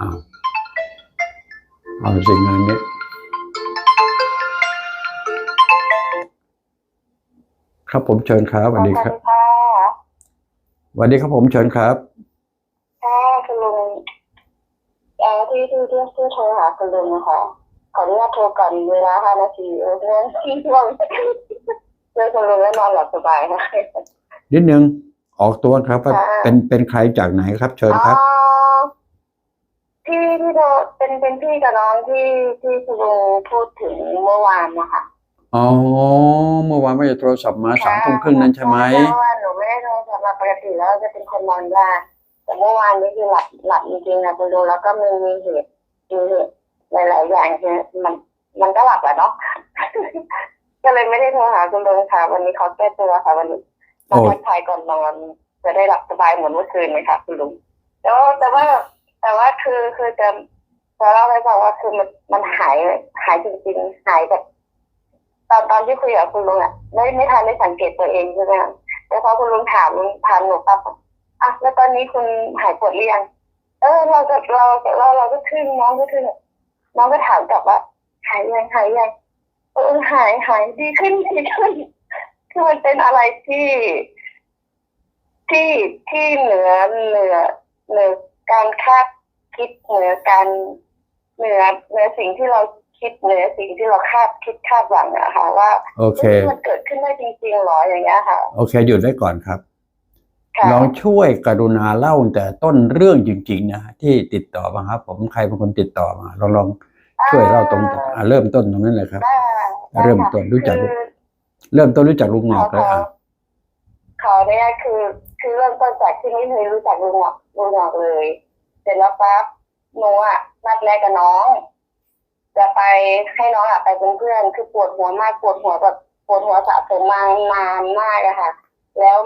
อ้าวเอาสิ่งงานนี้ครับผมเชิญครับสวัสดีครับค่ะสวัสดีครับผมเชิญครับค่ะคุณลุงเอ่อที่ที่ที่ที่โทรหาคุณลุงนะคะขออนุญาตโทรก่อนเวลาห้านาทีเออเรื่องที่เราเจอคุณลุงแล้วนอนหลับสบายค่ะนิดนึงออกตัวครับว่าค่ะเป็นเป็นใครจากไหนครับ เชิญครับอ๋อ ที่ที่โทรเป็นเป็นพี่กับน้องที่ที่คุณลุงพูดถึงเมื่อวานนะคะอ๋อเมื่อวานไม่ได้โทรศัพท์มาสามทุ่มครึ่งนั้นใช่ไหมเพราะว่าหนูไม่ได้โทรศัพท์มาปกติแล้วจะเป็นคนนอนยากแต่เมื่อวานนี้คือหลับหลับจริงๆนะคุณลุงแล้วก็มีมีเหตุมีเหตุหลายๆอย่างคือมันมันก็หลับแหละเนาะก็เลยไม่ได้โทรหาคุณลุงค่ะ วันนี้เขาแก้ตัวค่ะวันนี้มาโอ้ทักทายก่อนนอนจะได้หลับสบายเหมือนเมื่อคืนไหมคะคุณลุงแต่ว่าแต่ว่า แต่ว่าคือคือจะจะเล่าให้ฟังว่าคือมันมันหายหายจริงๆหายแบบตอนตอนที่คุยกับคุณลุงอะไม่ไม่ทันได้สังเกตตัวเองใช่ไหมคะแต่พอคุณลุงถามถามหนูปั๊บอะแล้วตอนนี้คุณหายปวดหรือยังเออเราจะเราเราเราก็ขึ้นน้องก็ขึ้นน้องก็ถามกลับว่าหายยังหายยังเออหายหายดีขึ้นดีขึ้นคือมันเป็นอะไรที่ที่ที่เหนือเหนือเหนือ การคาดคิดเหนือการเหนือเหนือสิ่งที่เราคิดเหนือสิ่งที่เราคาดคิดคาดหวังอะค่ะว่าโอเคฮ้ยมันเกิดขึ้นได้จริงๆหรออย่างเงี้ยค่ะ โอเคหยุดไว้ก่อนครับค่ะลองช่วยกรุณาเล่าตั้งแต่ต้นเรื่องจริง ๆ นะที่ติดต่อมาครับ ผมใครเป็นคนติดต่อมาลองลองช่วยเล่าตรงอะเริ่มต้นตรงนั้นเลยครับได้ได้เริ่มต้นรู้จักคือเริ่มต้นรู้จักลุงหงอกเลยอะขอเนี่ยคือ คือเริ่มต้นจากที่ไม่เคยรู้จักลุงหงอกลุงหงอกเลย เสร็จแล้วปั๊บหนูอะนัดแรกกับน้อง จะไปให้น้องอะไปเป็นเพื่อน คือปวดหัวมากปวดหัวแบบปวดหัวสะสมมานานมากอะค่ะ แล้ว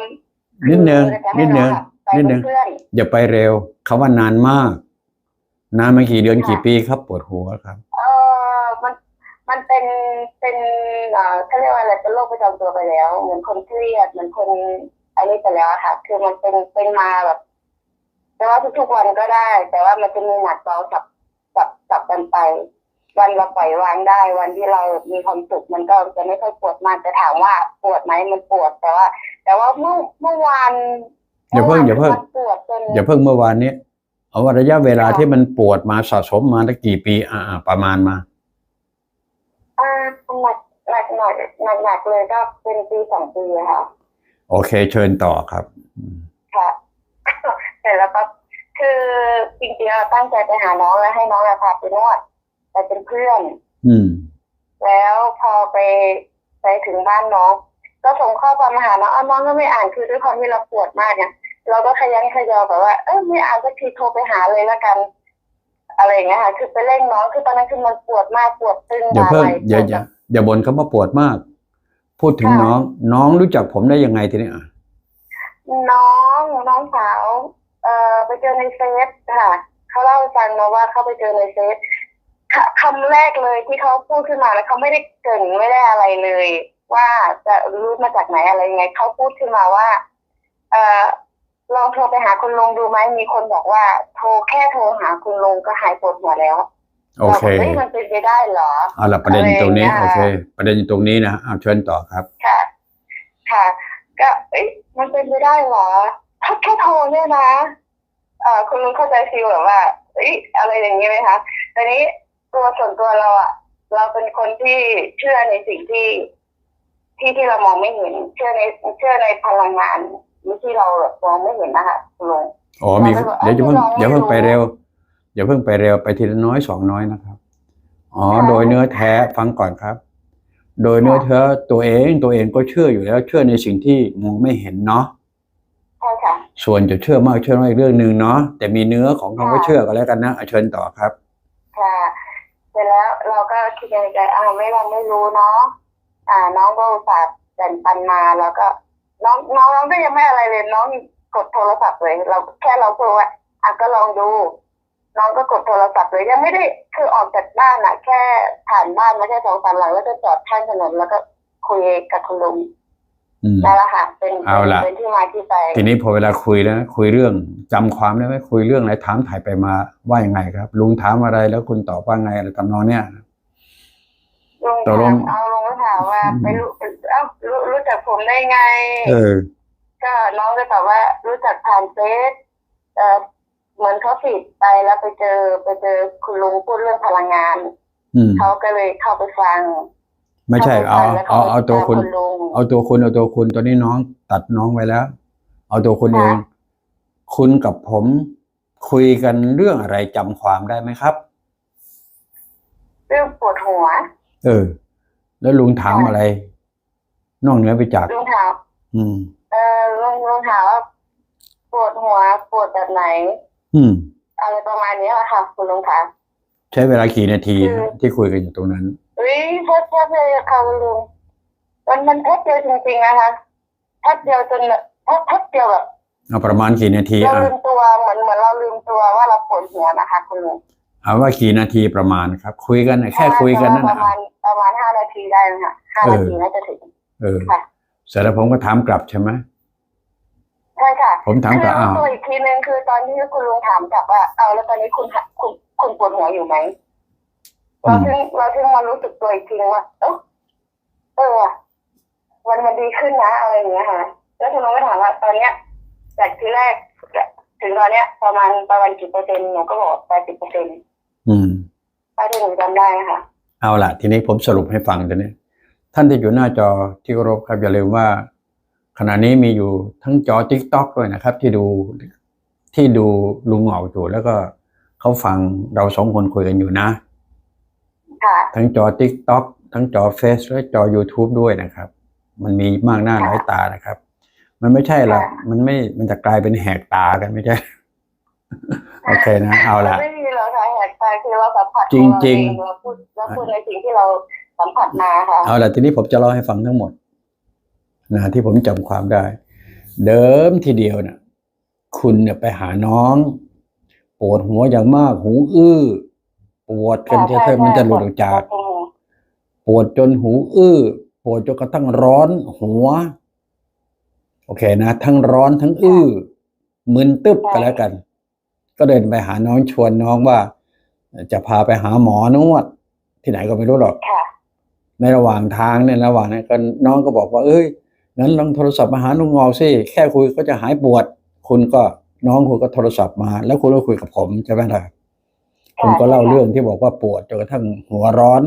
นิดนึงคือจะนิให้ดนึองอะไปนิดเป็นึนงเพื่อนอย่าไปเร็วคำว่านานมาก นานมากี่เดือนค่ะกี่ปีครับ ปวดหัวครับ เออมันมันเป็นเป็นเอ่อเขาเรียกว่าอะไรเป็นโรคประจำตัวไปแล้ว เหมือนคนเครียดเหมือนคน อันนี้ไปแล้วอะค่ะ คือมันเป็นเป็นมาแบบแต่ว่าทุกๆวันก็ได้ แต่ว่ามันจะมีหนักเบาสับสับสับกันไป วันเราปล่อยวางได้ วันที่เรามีความสุขมันก็จะไม่ค่อยปวดมากแต่ถามว่าปวดไหมมันปวดแต่ว่า แต่ว่าเมื่อเมื่อวานอย่าเพิ่งอย่าเพิ่งมันปวดจนอย่าเพิ่งเมื่อวานนี้เอาว่าระยะเวลาค่ะที่มันปวดมาสะสมมาตั้งกี่ปี อ่าๆประมาณมาอ่าหนักหนักหน่อยหนักหนักเลยก็เป็นปีสองปีอะค่ะ โอเค เชิญต่อครับอืมค่ะเสร็จแล้วก็คือจริงๆเราตั้งใจไปหาน้องแล้วให้น้องอะพาไปนวดไปเป็นเพื่อน อืม แล้วพอไปไปถึงบ้านน้อง ก็ส่งข้อความมาหาน้องอ้าวน้องก็ไม่อ่านคือด้วยความที่เราปวดมากเนี่ยเราก็ขยันขยอแบบว่าเออไม่อ่านสักทีโทรไปหาเลยละกัน อะไรอย่างเงี้ยค่ะ คือไปเร่งน้องคือตอนนั้นคือมันปวดมากปวดตึงอย่าเพิ่งบ่ไหล่อย่าปวดอย่าอย่าบ่นคำว่าปวดมาก พูดถึงค่ะน้อง น้องรู้จักผมได้ยังไงทีนี้อะน้องน้องสาว เอ่อไปเจอในเฟซค่ะเขาเล่าให้ฟังมาว่าเขาไปเจอในเฟซคคำแรกเลยที่เขาพูดขึ้นมาแล้วเขาไม่ได้เกรินไม่ได้อะไรเลย ว่าจะรู้มาจากไหนอะไรยังไงเขาพูดขึ้นมาว่า เอ่อลองโทรไปหาคุณลุงดูไหมมีคนบอกว่า โทรแค่โทรหาคุณลุงก็หายปวดหัวแล้ว โอเคราก็ฮ้ยมันเป็นไปได้เหรอเอาละประเด็นอยู่ตรงนี้อะไรอย่างเงี้ยโอเค ประเด็นอยู่ตรงนี้นะเอาเชิญต่อครับ ค่ะ ค่ะ ก็เอ้ยมันเป็นไปได้เหรอถ้าแค่โทรเนี่ยนะเอ่อคุณลุงเข้าใจฟีลแบบว่าเอ้ยอะไรอย่างนี้ไหมคะแต่นี้ตัวส่วนตัวเราอะเราเป็นคนที่เชื่อในสิ่งที่ที่ที่เรามองไม่เห็น เชื่อในเชื่อในพลังงานที่เราแบบมองไม่เห็นนะคะคุณลุงอ๋อมีเราก็บอกเดี๋ยวจะเพิ่งเอ้ยเดี๋ยวเพิ่งไม่รู้ไปเร็ว เดี๋ยวเพิ่งไปเร็วไปทีละน้อยสองน้อยนะครับ อ๋อค่ะโดยเนื้อแท้ฟังก่อนครับ โดยเนื้อแท้ตัวเองตัวเองก็เชื่ออยู่แล้ว เชื่อในสิ่งที่มองไม่เห็นเนาะใช่ค่ะส่วนจะเชื่อมากเชื่อน้อยอีกเรื่องหนึ่งเนาะแต่มีเนื้อของคำว่าค่ะเชื่อก็แล้วกันนะอะเชิญต่อครับค่ะเสร็จแล้วเราก็คิดในใจอ้าวไม่เราไม่รู้เนาะอ่า น้องก็อุตส่าห์แบ่งปันมาแล้วก็ น้องน้องน้องก็ยังไม่อะไรเลยน้องกดโทรศัพท์เลย เราแค่เราพูดว่าอะก็ลองดู น้องก็กดโทรศัพท์เลยยังไม่ได้คือออกจากบ้านอะแค่ผ่านบ้านมาแค่สองสามหลังแล้วก็จอดข้างถนนแล้วก็คุยกับคุณลุงอืมนั่นแหละค่ะเป็นเอาล่ะเป็นที่มาที่ไปทีนี้พอเวลาคุยแล้วคุยเรื่องจำความได้ไหมคุยเรื่องอะไรถามถ่ายไปมาว่ายังไงครับ ลุงถามอะไรแล้วคุณตอบว่าไงอะไรทำนองเนี้ยลุงตกลถางมเอาลุงก็ถามว่าอืมไปรู้เอ้ารู้รู้จักผมได้ไง เออ ก็น้องก็ตอบว่ารู้จักผ่านเฟซเออ เหมือนเขาผิดไปแล้วไปเจอไปเจอคุณลุงพูดเรื่องพลังงานอืมเขาก็เลยเข้าไปฟัง ไม่ใช่เอาข้ไปฟังแล้วเอาเอาตัวคุณก็ไปตามลุงเอาตัวคุณเอาตัวคุณตอนนี้น้องตัดน้องไว้แล้ว เอาตัวคุณเองค่ะคุณกับผมคุยกันเรื่องอะไรจำความได้ไหมครับ เรื่องปวดหัว เออ แล้วลุงถามค่ะอะไร นอกเหนือไปจากลุงถามอืม เออลุงลุงถามว่าปวดหัวปวดแบบไหน อืมอะไรประมาณนี้แหละค่ะ คุณลุงคะใช้เวลากี่นาทีคือที่คุยกันอยู่ตรงนั้นวิแทบแทบเลยอะค่ะคุณลุงมันมันแทบเดียวจริงๆนะคะแทบเดียวจนแบบแทบแทบเดียวแบบเอาประมาณกี่นาทีเราอะลืมตัวเหมือนเหมือนเราลืมตัวว่าเราปวดหัวนะคะคุณลุงเอาว่ากี่นาทีประมาณครับ คุยกันน่ะแค่คุยกันนั่นปนะระมาณประมาณห้านาทีได้นะคะห้าเออนาทีน่าจะถึงเออค่ะเสร็จแล้วผมก็ถามกลับใช่ไหม ใช่ค่ะผมถามกลับคืออ้าวตัวอีกทีนึงคือตอนที่คุณลุงถามกลับว่าเอาแล้วตอนนี้คุณหาคุณคุณปวดหัวอยู่ไหมเราถึงเราถึงมารู้สึกตัวอีกทีนึงว่าเออเออว่ะมันมันดีขึ้นนะอะไรอย่างเงี้ยค่ะ แล้วคุณลุงก็ถามว่าตอนเนี้ยจากที่แรกถึงตอนเนี้ย ประมาณประมาณกี่เปอร์เซ็นต์หนูก็บอกแปดสิบเปอร์เซ็นต์อืมไปที่หนูจำได้นะคะเอาละทีนี้ผมสรุปให้ฟังตัวนี้ ท่านที่อยู่หน้าจอที่เคารพครับอย่าลืมว่า ขณะนี้มีอยู่ทั้งจอ t ิ k t o k ด้วยนะครับ ที่ดูที่ดูลุงเหงาอยู่แล้วก็เขาฟังเราสองคนคุยกันอยู่นะ ค่ะ ทั้งจอ t ิ k t o k ทั้งจอเฟซและจอ YouTube ด้วยนะครับ มันมีมากหน้าหลายตานะครับ มันไม่ใช่ละค่ะมันไม่มันจะกลายเป็นแหกตากันไม่ใช่ โอเคนะเอาละไม่มีหรอกค่ะแหกตาคือเราสัมผัสจริงๆของเราเอเราพูดเราพูดในสิ่งที่เราสัมผัสมาค่ะเอาละทีนี้ผมจะเล่าให้ฟังทั้งหมด นะที่ผมจำความได้ เดิมทีเดียวเนี่ยคุณเนี่ยไปหาน้อง ปวดหัวอย่างมากหูอื้อ ปวดกันใช่เท่ใช่ๆมันจะหลุดออกจากปวดหัวปวดจนหูอื้อ ปวดจนกระทั่งร้อนหัว โอเคนะ ทั้งร้อนทั้งอื้อมึนตึ๊บกันแล้วกัน ก็เดินไปหาน้องชวนน้องว่า จะพาไปหาหมอนวด ที่ไหนก็ไม่รู้หรอกค่ะในระหว่างทางเนี่ยระหว่างนั้นก็น้องก็บอกว่า เอ้ย งั้นลองโทรศัพท์มาหาลุงงอกสิแค่คุยก็จะหายปวด คุณก็น้องคุณก็โทรศัพท์มา แล้วคุณก็คุยกับผมใช่ไหมล่ะคุณก็เล่าเรื่องที่บอกว่าปวดจนกระทั่งหัวร้อน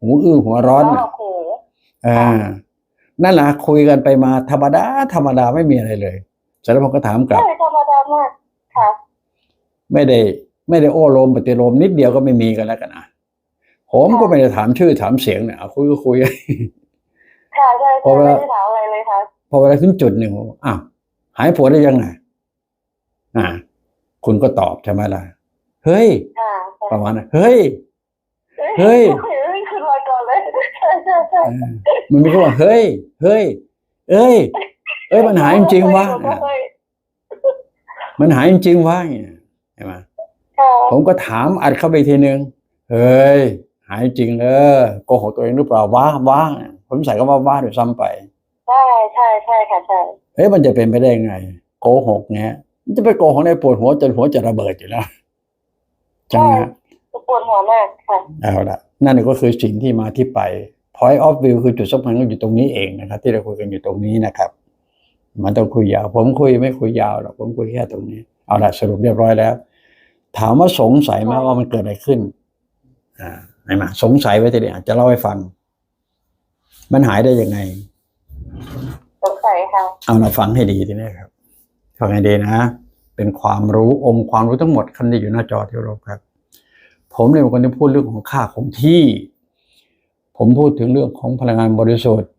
หูอื้อหัวร้อนแล้วน่ะเราหูอ่านั่นแหละคุยกันไปมาธรรมดาธรรมดาไม่มีอะไรเลยเสร็จแล้วผมก็ถามกลับใช่ธรรมดามากค่ะไม่ได้ ไม่ได้โอ้โลมปฏิโลมนิดเดียวก็ไม่มีกันแล้วกันนะผมก็ไม่ได้ถามชื่อถามเสียงเนี่ยเอาคุยก็คุย ค่ะใช่เพราะใช่ว่าไม่ได้ถามอะไรเลยค่ะพอเวลาถึงจุดหนึ่งผมอ้าวหายปวดได้ยังไงอ่า คุณก็ตอบใช่ไหมล่ะเฮ้ยค่ะประมาณนั้นเฮ้ยเฮ้เฮ้ยยเฮ้ยขึ้นมาก่อนเลยใช่ใช่ใช่เออมันมีคำว่าเฮ้ย เฮ้ย เอ้ย เอ้ยมันหายจริงๆวะผมก็เคยมันหายจริงๆวะอย่างเงี้ยใช่ไหมค่ะผมก็ถามอัดเข้าไปทีนึงเฮ้ย หายจริงเออโกหกตัวเองหรือเปล่าวะวะ ผมใส่ก็ว่าว่าด้วยซ้ำไป ใช่ใช่ใช่ค่ะใช่เฮ้ยมันจะเป็นไปได้ไง โกหกเงี้ยมันจะไปโกหกในปวดหัวจนหัวจะระเบิดอยู่แล้วใช่ไหมฮะปวดหัวมากค่ะเอาละนั่นก็คือสิ่งที่มาที่ไป point of view คือจุดสำคัญก็อยู่ตรงนี้เองนะครับ ที่เราคุยกันอยู่ตรงนี้นะครับ มันต้องคุยยาว ผมคุยไม่คุยยาวหรอกผมคุยแค่ตรงนี้ เอาละสรุปเรียบร้อยแล้ว ถามว่าสงสัยไหมว่ามันเกิดอะไรขึ้น อ่าไหนมาสงสัยไว้ทีเดียวจะเล่าให้ฟัง มันหายได้ยังไงสงสัยค่ะ เอาละฟังให้ดีทีนี้ครับฟังให้ดีนะ เป็นความรู้องค์ความรู้ทั้งหมดคันที่อยู่หน้าจอที่เราครับ ผมเนี่ยเป็นคนที่พูดเรื่องของค่าของที่ ผมพูดถึงเรื่องของพลังงานบริสุทธิ์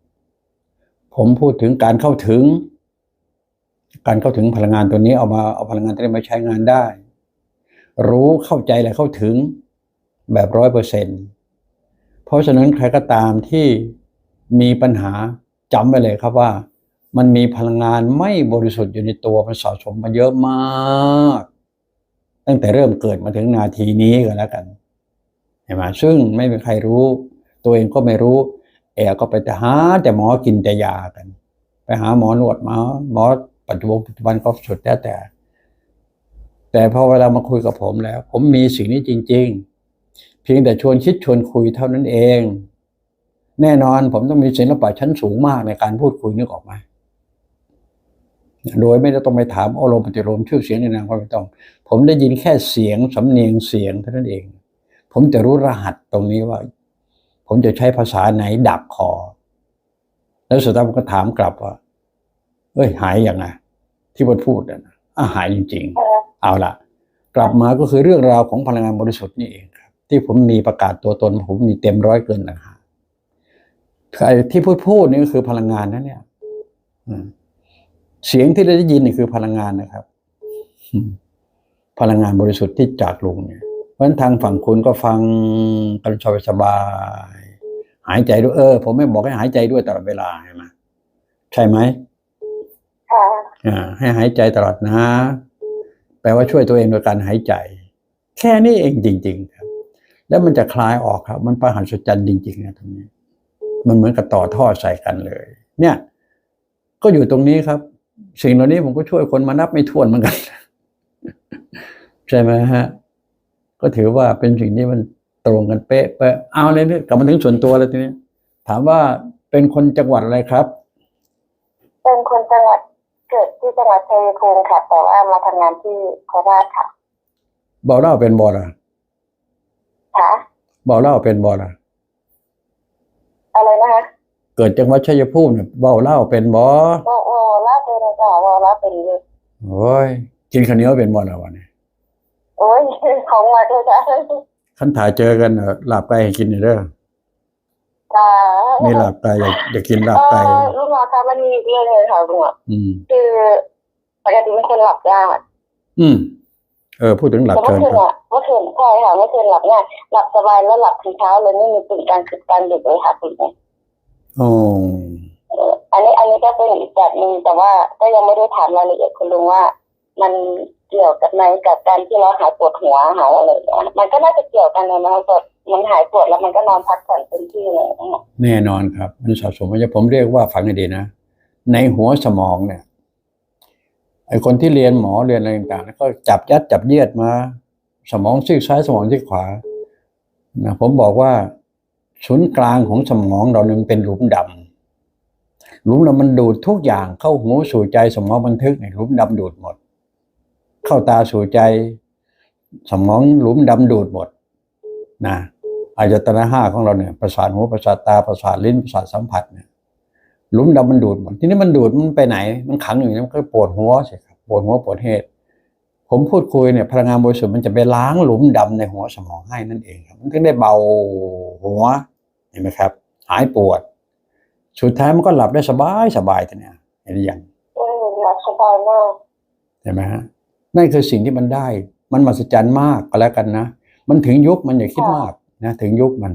ผมพูดถึงการเข้าถึง การเข้าถึงพลังงานตัวนี้เอามาเอาพลังงานตัวนี้มาใช้งานได้ รู้เข้าใจและเข้าถึงแบบร้อยเปอร์เซ็นเพราะฉะนั้นใครก็ตามที่ มีปัญหาจำไว้เลยครับว่า มันมีพลังงานไม่บริสุทธิ์อยู่ในตัวมันสะสมมาเยอะมาก ตั้งแต่เริ่มเกิดมาถึงนาทีนี้ก็แล้วกันเห็นไหมซึ่งไม่มีใครรู้ ตัวเองก็ไม่รู้ แอบก็ไปแต่หาแต่หมอกินแต่ยากัน ไปหาหมอนวดมาหมอปัจจุบันปัจจุบันก็สุดแล้วแต่ แต่พอเวลามาคุยกับผมแล้ว ผมมีสิ่งนี้จริง ๆ เพียงแต่ชวนคิดชวนคุยเท่านั้นเอง แน่นอนผมต้องมีศิลปะชั้นสูงมากในการพูดคุยนึกออกไหมโดยไม่ได้ต้องไปถามอารมณ์ปฏิโลมชื่อเสียงในนามความไม่ต้อง ผมได้ยินแค่เสียงสำเนียงเสียงเท่านั้นเอง ผมจะรู้รหัสตรงนี้ว่า ผมจะใช้ภาษาไหนดับคอ แล้วสุดท้ายผมก็ถามกลับว่า เอ้ยหายยังไงที่บทพูดน่ะนะอะหายจริงเออๆเอาละกลับมาก็คือเรื่องราวของพลังงานบริสุทธิ์นี่เองครับ ที่ผมมีประกาศตัวตน ผมมีเต็มร้อยเกินนะฮะใครที่พูดพูดนี่ก็คือพลังงานนะเนี่ยอืมเสียงที่เราได้ยินนี่คือพลังงานนะครับอืมพลังงานบริสุทธิ์ที่จากลุงเนี่ยเพราะฉะนั้นทางฝั่งคุณก็ฟังกันสบายๆหายใจด้วยเออ ผมไม่บอกให้หายใจด้วยตลอดเวลาใช่ไหมใช่ไหมค่ะอ่าให้หายใจตลอดนะ แปลว่าช่วยตัวเองโดยการหายใจ แค่นี้เองจริง ๆ ครับ แล้วมันจะคลายออกครับ มันประหารสจรรย์จริงๆนะตรงนี้ มันเหมือนกับต่อท่อใส่กันเลย เนี่ย ก็อยู่ตรงนี้ครับ สิ่งเหล่านี้ผมก็ช่วยคนมานับไม่ถ้วนเหมือนกัน ใช่ไหมฮะ ก็ถือว่าเป็นสิ่งที่มันตรงกันเป๊ะเป๊ะเอาเลยเนี่ยกลับมาถึงส่วนตัวแล้วทีนี้ ถามว่าเป็นคนจังหวัดอะไรครับ เป็นคนจังหวัดเกิดที่จังหวัดชัยภูมิค่ะแต่ว่ามาทำงานที่โคราชค่ะบอกเล่าเป็นบอละค่ะบอกเล่าเป็นบอละ อะไรนะคะเกิดจังหวัดชัยภูมิเนี่ยเบาเล่าเป็นบอโอ้โอ้ลาเป็นจ้ะโอ้ลาเป็นเลยโอ้ยกินข้าวเหนียวเป็นบอละวันนี้โอ้ยของมาด้วยจ้ะขันถ่ายเจอกันเออลาบไก่ให้กินหน่อยเด้อจ้ามีลาบไก่อยากอยากกินลาบเอไก่อลุงหมอคะมันมีอีกเรื่องเลยค่ะลุงหมออืมคือปกติเป็นคนหลับยากอืม เออพูดถึงหลับแต่เชิเมื่อญคืนครับอะเมื่อคืนใช่ค่ะเมื่อคืนหลับง่ายหลับสบายแล้วหลับถึงเช้าเลยไม่มีตื่นกลางคืนกลางดึกเลยค่ะคุณเนี่ยโอ้เอออันนี้อันนี้ก็เป็นอีกแบบหนึ่งแต่ว่าก็ยังไม่ได้ถามรายละเอียดคุณลุงว่า มันเกี่ยวกับไหมกับการที่เราหายปวดหัวหายอะไรอย่างเงี้ยมันก็น่าจะเกี่ยวกันเลยนะปวดมันหายปวดแล้วมันก็นอนพักผ่อนเต็มที่เลยนะคะแน่นอนครับ มันสะสมมาจะผมเรียกว่าฝังให้ดีนะในหัวสมองเนี่ย ไอคนที่เรียนหมอเรียนอะไรต่างๆแล้วก็จับยัดจับเยียดมา สมองซีกซ้ายสมองซีกขวานะผมบอกว่าศูนย์กลางของสมองเราเนี่ยมันเป็นหลุมดำหลุมดำมันดูดทุกอย่างเข้าหูสู่ใจสมองบันทึกเนี่ยหลุมดำดูดหมด เข้าตาสู่ใจ สมองหลุมดำดูดหมดนะอายตนะห้าของเราเนี่ยประสาทหูประสาทตาประสาทลิ้นประสาทสัมผัสเนี่ย ลุมดำมันดูดหมดทีนี้มันดูดมันไปไหน มันขังอยู่เนี่ยมันก็ปวดหัวใช่ครับปวดหัวปวดเหตุ ผมพูดคุยเนี่ยพลังงานบริสุทธิ์มันจะไปล้างหลุมดำในหัวสมองให้นั่นเองครับ มันถึงได้เบาหัวเห็นไหมครับ หายปวด สุดท้ายมันก็หลับได้สบายสบายทีเนี่ยเห็นหรือยังอืมหลับสบายมากเห็นไหมฮะนั่นคือสิ่งที่มันได้ มันมหัศจรรย์มากก็แล้วกันนะมันถึงยุคมันอย่าคิดมากนะถึงยุคมัน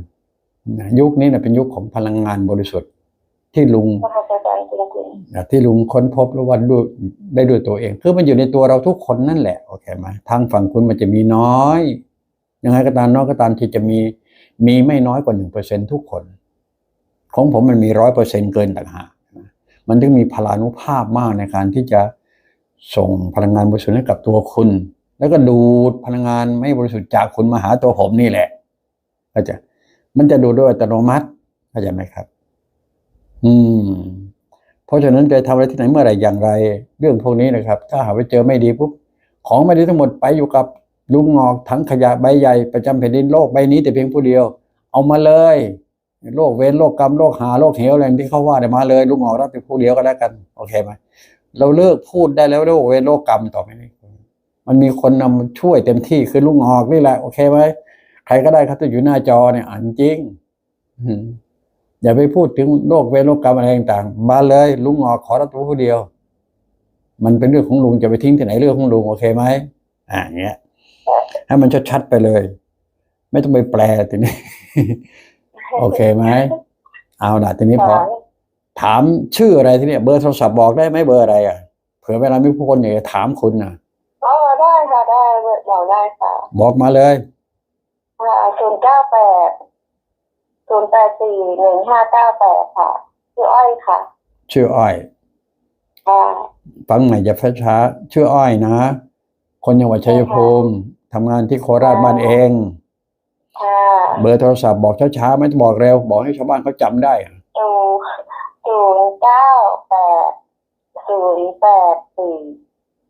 นะยุคนี้นะเป็นยุคของพลังงานบริสุทธิ์ ที่ลุงมหัศจรรย์จริงนะที่ลุงค้นพบแล้ววันด้วยได้ด้วยตัวเอง คือมันอยู่ในตัวเราทุกคนนั่นแหละโอเคไหมทางฝั่งคุณมันจะมีน้อยยังไงก็ตามน้อยก็ตามที่จะมีมีไม่น้อยกว่าหนึ่งเปอร์เซ็นทุกคน ของผมมันมีร้อยเปอร์เซ็นเกินต่างหากมันถึงมีพลานุภาพมากในการที่จะส่งพลังงานบริสุทธิ์ให้กับตัวคุณ แล้วก็ดูดพลังงานไม่บริสุทธิ์จากคุณมาหาตัวผมนี่แหละเข้าใจมันจะดูดโดยอัตโนมัติเข้าใจไหมครับ อืม เพราะฉะนั้นจะทำอะไรที่ไหนเมื่อไหร่อย่างไร เรื่องพวกนี้นะครับ ถ้าหาไปเจอไม่ดีปุ๊บของไม่ดีทั้งหมดไปอยู่กับลุงงอกถังขยะใบใหญ่ประจำแผ่นดินโลกใบนี้แต่เพียงผู้เดียว เอามาเลยโรคเวรโรคกรรมโรคหาโรคเหวอะไรที่เขาว่าเนี่ยมาเลยลุงงอกรับเป็นผู้เดียวก็แล้วกัน โอเคไหมเราเลิกพูดได้แล้วโรคเวรโรคกรรมต่อไปนี้มันมีคนนำมาช่วยเต็มที่คือลุงงอกนี่แหละ โอเคไหมใครก็ได้ครับที่อยู่หน้าจอเนี่ยอ่านจริง อืม อย่าไปพูดถึงโรคเวรโรคกรรมอะไรต่างๆมาเลยลุงงอกขอรับตัวผู้เดียว มันเป็นเรื่องของลุงจะไปทิ้งที่ไหนเรื่องของลุงโอเคไหมอ่าอย่างเงี้ยให้มันชัดๆไปเลย ไม่ต้องไปแปลทีนี้ๆโอเคไหมเอาละทีนี้พอค่ะถามชื่ออะไรทีนี้เบอร์โทรศัพท์บอกได้ไหมเบอร์อะไรอะเผื่อเวลามีผู้คนอยากจะถามคุณนะอ๋อได้ค่ะได้บอกได้ค่ะบอกมาเลยค่ะศูนย์เก้าแปด ศูนย์แปดสี่หนึ่งห้าเก้าแปดค่ะ ชื่ออ้อยค่ะ ชื่ออ้อยค่ะฟังใหม่จะช้าๆชื่ออ้อยนะ คนจังหวัดชัยภูมิทำงานที่โคราชบ้านเอง ค่ะเบอร์โทรศัพท์บอกช้าๆไม่ต้องบอกเร็ว บอกให้ชาวบ้านเขาจำได้อะศูนย์ศูนย์เก้าแปดศูนย์แปดสี่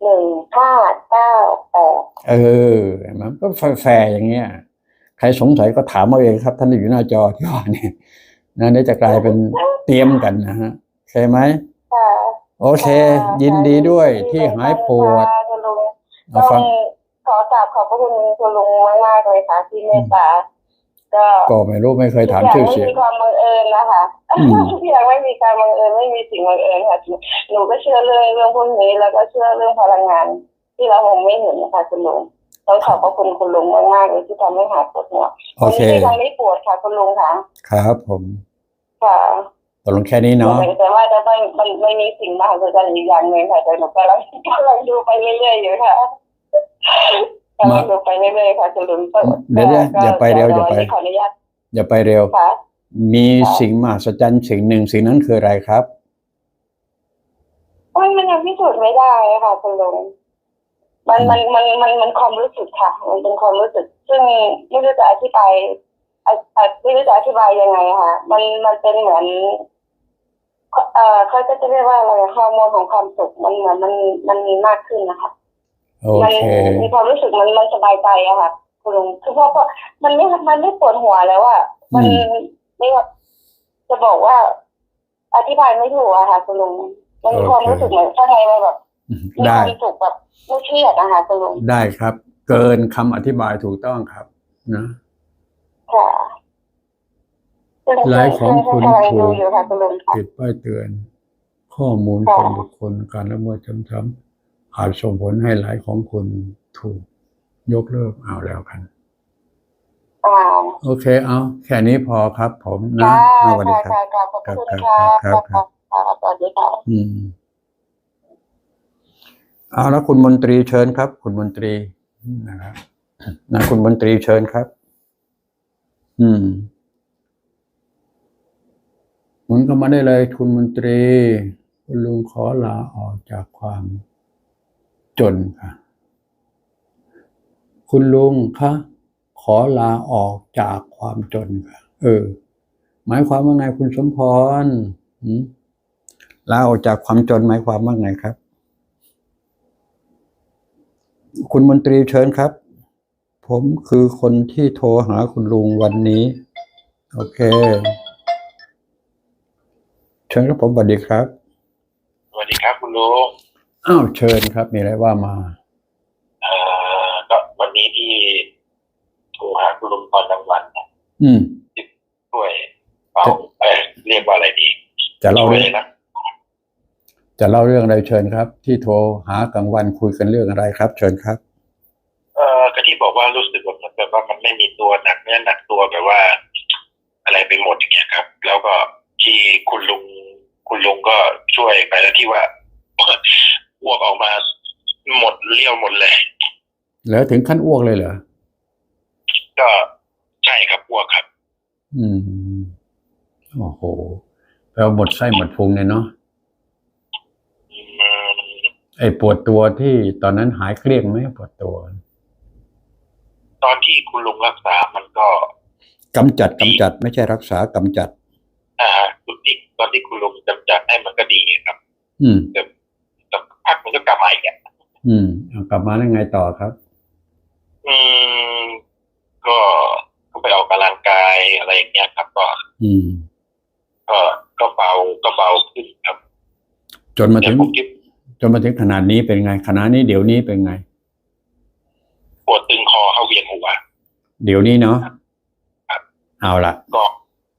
หนึ่งห้าเก้าแปดเออมันก็แฟร์ๆอย่างเงี้ย ใครสงสัยก็ถามเอาเองครับ ท่านที่อยู่หน้าจอที่ว่าเนี่ยนะเดี๋ยวจะกลายเป็นเตรียมกันนะฮะใช่ไหมค่ะโอเค ยินดีด้วยที่หายปวดค่ะคุณลุงเอาต้อฟังงขอกราบขอบพระคุณคุณลุงมากๆเลยค่ะที่เมตตาก็ก็ไม่รู้ไม่เคยถามทุชื่กออย่างเสียไม่งมีความบังเอิญนะคะอืมทุกอย่างไม่มีการบังเอิญไม่มีสิ่งบังเอิญค่ะหนูก็เชื่อเรื่องเรื่องพวกนี้แล้วก็เชื่อเรื่องพลังงาน ที่เราคงไม่เห็นนะคะคุณลุง ต้องขอบพระคุณคุณลุงมากๆเลยที่ทำให้หายปวดหัวโอเค วันนี้ที่ทำไม่ปวดค่ะคุณลุงค่ะ ครับผมค่ะตกลงแค่นี้เนาะแต่ว่าจะไม่มันไม่มีสิ่งมหัศจรรย์อีกอย่างหนึ่งค่ะแต่หนูกำลังกำลังดูไปเรื่อยๆอยู่ค่ะกำลังดูไปเรื่อยๆค่ะคุณลุงเดี๋ยวๆอย่าไปเร็วอย่าไป ขออนุญาตอย่าไปเร็ว ค่ะ มีสิ่งมหัศจรรย์สิ่งหนึ่งสิ่งนั้นคืออะไรครับ มันมันยังพิสูจน์ไม่ได้ค่ะคุณลุง มันมันมันมันมันความรู้สึกค่ะ มันเป็นความรู้สึก ซึ่งไม่รู้จะอธิบายอะอะไม่รู้จะอธิบายยังไงค่ะ มันมันเป็นเหมือน เอ่อเขาจะจะเรียกว่าอะไรฮอร์โมนของความสุขมันเหมือนมันมันมีมากขึ้นนะคะโอมันเคมีความรู้สึกมันมันสบายใจอะค่ะคุณลุงคือเพราะเพราะมันไม่มันไม่ปวดหัวแล้วอะมันอืมไม่ว่าจะบอกว่า อธิบายไม่ถูกอะค่ะคุณลุงมันมีความรู้สึกเหมือนข้างในมันแบบ มีคได้วามสุขแบบไม่เครียดนะคะคุณลุงได้ครับ เกินคำอธิบายถูกต้องครับ นะ ค่ะไลฟ์ของคุณกำลังถูดูกอยู่ค่ะคุณลุงค่ะติดป้ายเตือน ข้อมูลค่ะส่วนบุคคลการละเมิดซ้ำๆอาจส่งผลให้ไลฟ์ของคุณถูก ยกเลิกเอาแล้วกันอ่าโอเค เอาแค่นี้พอครับ ผมนะค่ะสวัสดีครับค่ะค่ะขอบคุณครัค่ะบครับครับค่ะสวัสดีค่ะอืม เอาแล้วคุณมนตรีเชิญครับ คุณมนตรีนะครับนะคุณมนตรีเชิญครับ อืมหมุนเข้ามาได้เลยคุณมนตรีคุณลุงขอลาออกจากความจนค่ะ คุณลุงคะขอลาออกจากความจนค่ะ เออ หมายความว่าไงคุณสมพรลาออกจากความจนหมายความว่าไงครับ คุณมนตรีเชิญครับ ผมคือคนที่โทรหาคุณลุงวันนี้ โอเค เชิญครับผมสวัสดีครับสวัสดีครับคุณลุงอ้าวเชิญครับ มีอะไรว่ามาเอ่อก็วันนี้ที่โทรหาคุณลุงตอนกลางวันนะอืมช่วยเป่าเออเรียกว่าอะไรดีจะเล่าช่วยเรื่องนะ จะเล่าเรื่องอะไรเชิญครับ ที่โทรหากลางวันคุยกันเรื่องอะไรครับ เชิญครับ เอ่อก็ที่บอกว่ารู้สึกว่าเหมือนแบบว่ามันไม่มีตัวหนักเนื้อหนักตัวแบบว่า อะไรไปหมดอย่างเงี้ยครับ แล้วก็ที่คุณลุงคุณลุงก็ช่วยไปแล้วที่ว่าอ้วกออกมาหมดเลี้ยวหมดเลย แล้วถึงขั้นอ้วกเลยเหรอก็ใช่ครับอ้วกครับ อืมโอ้โหแปลว่าหมดไส้หมดพุงเลยเนาะอืม ไอ้ปวดตัวที่ตอนนั้นหายเกลี้ยงไหมปวดตัว ตอนที่คุณลุงรักษามันก็กำจัดกำจัด ไม่ใช่รักษากำจัด อ่าตอนที่ตอนที่คุณลุงกำจัดให้มันก็ดีครับ อืมแต่พักมันก็กลับมาอีกอะอืมเอากลับมาแล้วไงต่อครับ อืม ก็ก็ไปออกกำลังกายอะไรอย่างเงี้ยครับ ก็ อืม ก็ก็เบาก็เบาขึ้นครับ จนมาแต่ถึงผมคิด จนมาถึงขนาดนี้เป็นไงขนาดนี้เดี๋ยวนี้เป็นไง ปวดตึงคอเข้าเวียนหัว เดี๋ยวนี้เนาะครับเอาละก่อน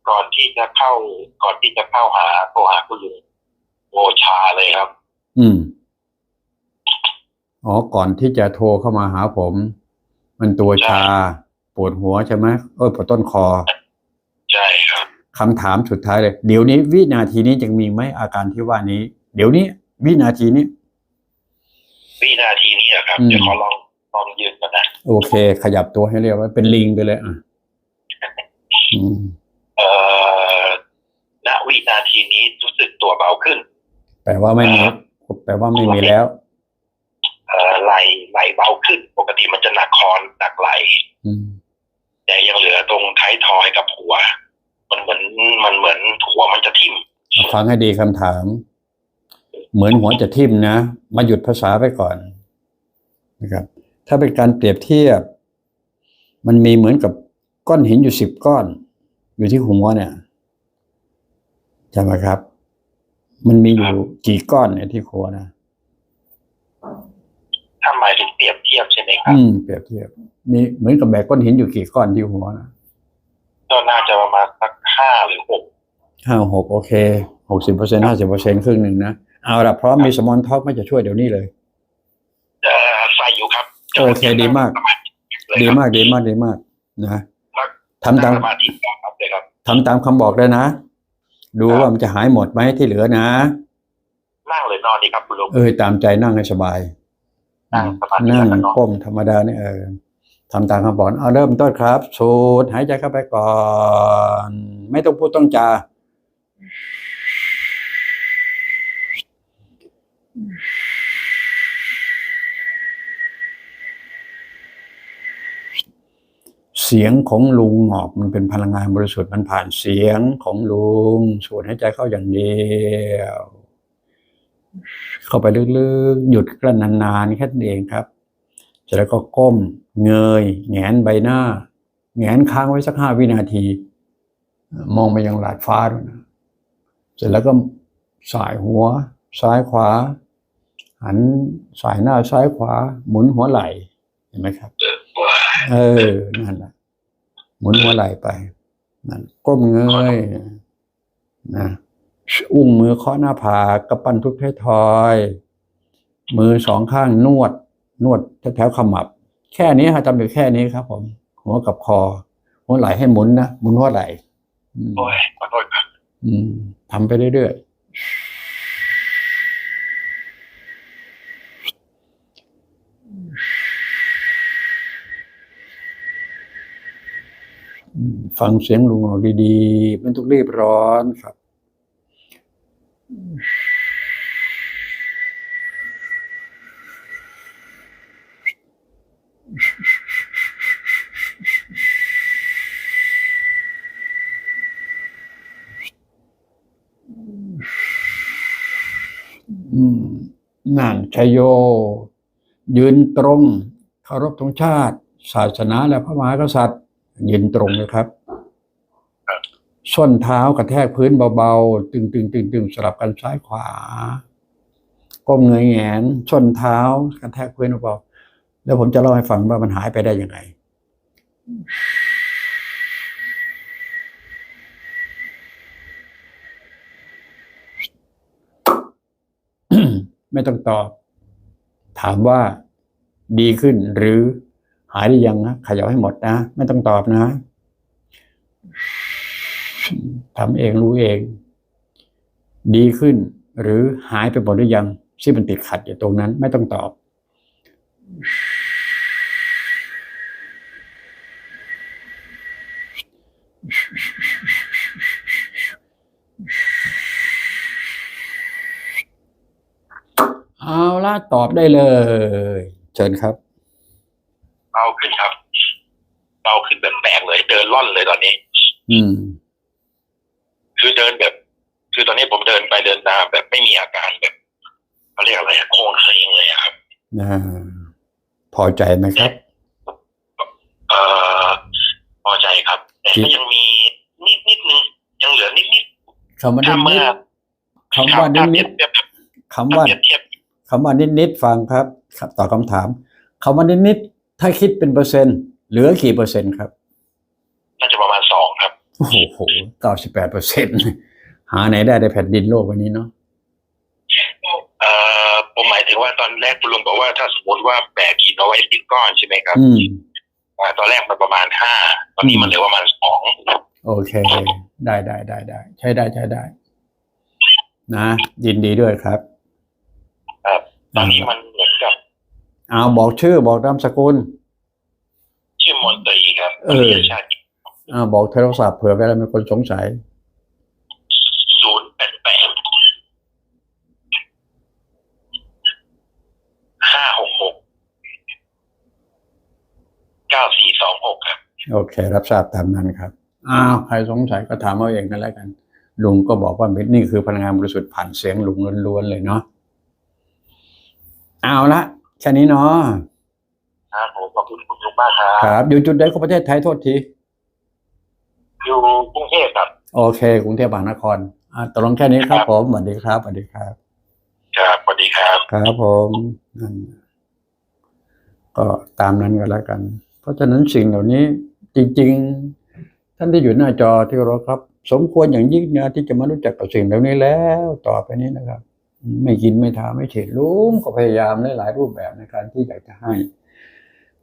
ก่อนที่จะเข้า ก่อนที่จะเข้าหาโทรหาคุณลุงโอชาเลยครับ อืมอ๋อ ก่อนที่จะโทรเข้ามาหาผม มันตัวชา ปวดหัวใช่ไหมเออปวดต้นคอ ใช่ครับคำถามสุดท้ายเลย เดี๋ยวนี้วินาทีนี้ยังมีไหมอาการที่ว่านี้ เดี๋ยวนี้ วินาทีนี้ วินาทีนี้อะครับ อืม เดี๋ยวขอลองลองยืนก่อนนะโอเค ขยับตัวให้เรียบร้อยเป็นลิงไปเลยอะอืมเอ่อณวินาทีนี้รู้สึกตัวเบาขึ้น แปลว่าไม่มีแปลว่าไม่มีแล้ว เอ่อไหลไหลเบาขึ้น ปกติมันจะหนักคอหนักไหล อืม แต่ยังเหลือตรงท้ายทอยกับหัว มันเหมือนมันเหมือนหัวมันจะทิ่ม ฟังให้ดีคำถาม เหมือนหัวจะทิ่มนะ มาหยุดภาษาไปก่อนนะครับ ถ้าเป็นการเปรียบเทียบ มันมีเหมือนกับก้อนหินอยู่สิบก้อน อยู่ที่หัวเนี่ยใช่ไหมครับ มันมีอยู่กี่ก้อนเนี่ยที่หัวนะถ้าหมายถึงเปรียบเทียบใช่ไหมครับ อืมเปรียบเทียบ มีเหมือนกับแบกก้อนหินอยู่กี่ก้อนที่หัวนะก็น่าจะประมาณสักห้าหรือหกห้าหกโอเคหกสิบเปอร์เซ็นห้าสิบเปอร์เซ็นครึ่งหนึ่งนะ เอาละพร้อมมีสมอนท็อกไม่จะช่วยเดี๋ยวนี้เลยเอ่อใส่อยู่ครับโอเคดีมากเลยดีครับมากดีมากดีมากนะแล้วทำตามสมาธิครับเลยครับทำตามคำบอกได้นะ ดูว่ามันจะหายหมดไหมที่เหลือนะนั่งหรือนอนดีครับคุณลุงเออตามใจนั่งให้สบายนั่งสมาธินั่งแล้วก็นอนก้มธรรมดาเนี่ยเออทำตามคำบอกเอาเริ่มต้นครับ สูดหายใจเข้าไปก่อน ไม่ต้องพูดต้องจา เสียงของลุงหมอบมันเป็นพลังงานบริสุทธิ์มันผ่านเสียงของลุงสูดหายใจเข้าอย่างเดียวเข้าไปลึกๆ หยุดกลั้นนานๆแค่นั้นเองครับเสร็จแล้วก็ก้มเงยแหงนใบหน้าแหงนค้างไว้สักห้าวินาที มองไปยังหลาดฟ้าด้วยนะเสร็จแล้วก็สายหัว ซ้ายขวา หันสายหน้าซ้ายขวา หมุนหัวไหล่เห็นไหมครับ เออ นั่นแหละ หมุนหัวไหล่ไปนั่นก้มเงยนะอุ้งมือเคาะหน้าผากกระปั้นทุกท้ายทอย มือสองข้างนวด นวดแถวๆขมับ แค่นี้ครับจำอยู่แค่นี้ครับผม หัวกับคอ หัวไหล่ให้หมุนนะหมุนหัวไหล่อืมโอ้ยขอโทษครับอืมทำไปเรื่อยๆ ฟังเสียงลุงออกดีๆไม่ต้องรีบร้อนครับอืมนั่นชัยโย ยืนตรงเคารพธงชาติ ศาสนาและพระมหากษัตริย์ ยืนตรงเลยครับส้นเท้ากระแทกพื้นเบาๆ ตึงๆตึงตึงสลับกันซ้ายขวา ก้มเงยแงนส้นเท้ากระแทกพื้นเบาๆแล้วผมจะเล่าให้ฟังว่ามันหายไปได้ยังไงไม่ต้องตอบ ถามว่าดีขึ้นหรือ หายหรือยังนะขย่าให้หมดนะ ไม่ต้องตอบนะทำเองรู้เอง ดีขึ้น หรือหายไปหมดหรือยังที่มันติดขัดอยู่ตรงนั้น ไม่ต้องตอบ เอาละตอบได้เลย เชิญครับ เบาขึ้นครับเบาขึ้นแบบแปลกเลยเดินล่อนเลยตอนนี้ อืม คือเดินแบบ คือตอนนี้ผมเดินไปเดินมาแบบไม่มีอาการแบบเขาเรียกอะไรอะโค้งเคงเลยอะครับนะพอใจไหมครับ เอ่อพอใจครับ แต่ก็ยังมีนิดนิดนึงยังเหลือนิดนิดคำว่าถ้านิเมื่ดอๆคำว่านิถ้าดเปนิรีดยบเทียบคำถ้าว่าเปรียบเทียบคำว่านิดนิดๆฟังครับครับตอบคำถามคำว่านิดนิดๆ ถ้าคิดเป็นเปอร์เซ็นต์เหลือกี่เปอร์เซ็นต์ครับ น่าจะประมาณสองครับ โอ้โหเก้าสิบแปดเปอร์เซ็นต์หาไหนได้ในแผ่นดินโลกวันนี้เนาะเอ่อผมหมายถึงว่าตอนแรกคุณลุงบอกว่าถ้าสมมติว่าแบกหินเอาไว้สิบก้อนใช่ไหมครับอืมอ่าตอนแรกมันประมาณห้าตอนนี้มันเหลือประมาณสองโอเค ได้ได้ได้ได้ใช้ได้ใช้ได้ นะ ยินดีด้วยครับ ครับ ตอนนี้มัน เอาบอกชื่อบอกนามสกุล ชื่อมนตรีครับเออ ชาติอ่าบอกโทรศัพท์เผื่อเวลามีคนสงสัย ศูนย์แปดแปดห้าหกหกเก้าสี่สองหกครับ โอเค รับทราบตามนั้นครับ อ้าวใครสงสัยก็ถามเอาเองกันแล้วกัน ลุงก็บอกว่าเม็ดนี่คือพลังงานบริสุทธิ์ผ่านเสียงลุงล้วนๆเลยเนาะเอาละ แค่นี้เนาะครับผมขอบคุณคุณลุงมากครับ ครับ อยู่จุดใดของประเทศไทยโทษที อยู่กรุงเทพครับ โอเค กรุงเทพมหานครอ่าตกลงแค่นี้ครับผมสวัสดีครับสวัสดีครับ ครับสวัสดีครับ ครับผมนั่นก็ตามนั้นก็แล้วกัน เพราะฉะนั้นสิ่งเหล่านี้จริง ๆ ท่านที่อยู่หน้าจอที่เราครับ สมควรอย่างยิ่งนะที่จะมารู้จักกับสิ่งเหล่านี้แล้ว ต่อไปนี้นะครับ ไม่กินไม่ทาไม่เฉดลุงก็พยายามหลายรูปแบบในการที่อยากจะให้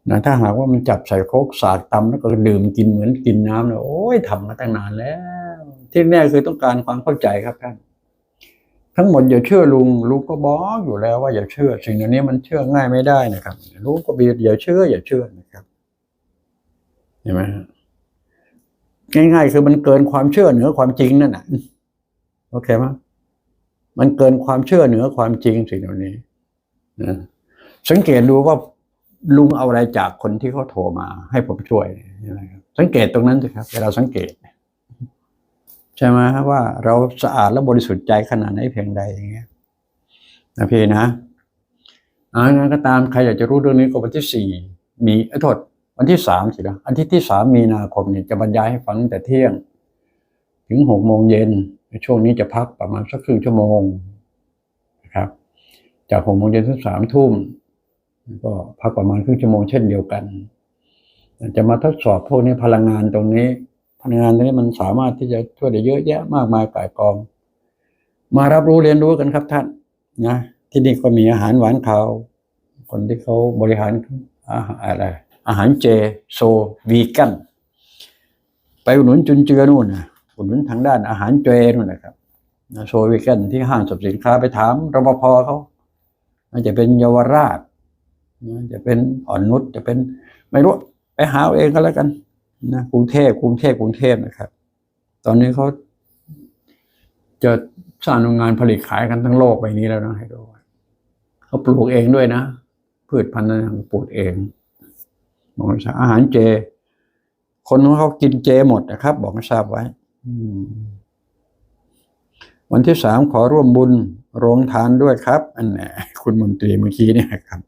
นะถ้าหากว่ามันจับใส่โคกสากตำแล้วก็ดื่มกินเหมือนกินน้ำเนี่ยโอ้ยทำมาตั้งนานแล้ว ที่แน่คือต้องการความเข้าใจครับท่านทั้งหมดอย่าเชื่อลุงลุงก็บอกอยู่แล้วว่าอย่าเชื่อ สิ่งเหล่านี้มันเชื่อง่ายไม่ได้นะครับลุงก็บีอย่าเชื่อ อย่าเชื่อนะครับเห็นไหมง่ายๆคือมันเกินความเชื่อเหนือความจริงนั่นแหะโอเคไหม มันเกินความเชื่อเหนือความจริงสิ่งเหล่านี้นะสังเกตดูว่าลุงเอาอะไรจากคนที่เขาโทรมา ให้ผมช่วยนะครับสังเกตตรงนั้นสิครับเวลาสังเกต ใช่ไหมครับว่าเราสะอาดและบริสุทธิ์ใจขนาดไหนเพียงใดอย่างเงี้ยนะพี่นะอางั้นก็ตามใครอยากจะรู้เรื่องนี้ก็วันที่สี่มีอโทษวันที่สามสินะอาทิตย์ที่สามมีนาคมเนี่ยจะบรรยายให้ฟังตั้งแต่เที่ยง ถึงหกโมงเย็น ช่วงนี้จะพักประมาณสักครึ่งชั่วโมงนะครับ จากหกโมงเย็นถึงสามทุ่มก็พักประมาณครึ่งชั่วโมงเช่นเดียวกัน จะมาทดสอบพวกนี้พลังงานตรงนี้ พลังงานตรงนี้มันสามารถที่จะช่วยได้เยอะแยะมากมายก่ายกอง มารับรู้เรียนรู้กันครับท่านนะที่นี่ก็มีอาหารหวานขาวคนที่เขาบริหารอาหารอะไรอาหารเจโซวีกันไปอุดหนุนจุนเจือนู่นนะ อุดหนุนทางด้านอาหารเจนู่นนะครับโซวีกันที่ห้างสรรพสินค้าไปถามรปภเขาน่าจะเป็นเยาวราชจะเป็นอ่อนนุชจะเป็นไม่รู้ไปหาเองก็แล้วกันนะกรุงเทพกรุงเทพกรุงเทพนะครับ ตอนนี้เขาจะสร้างโรงงานผลิตขายกันทั้งโลกใบนี้แล้วนะให้ดูเขาปลูกเองด้วยนะพืชพันธุ์ต่างปลูกเองบอกให้ทราอาหารเจ คนของเขากินเจหมดนะครับ บอกให้ทราบไว้ วันที่สามขอร่วมบุญโรงทานด้วยครับ อันนี้คุณมนตรีเมื่อกี้เนี่ยครับ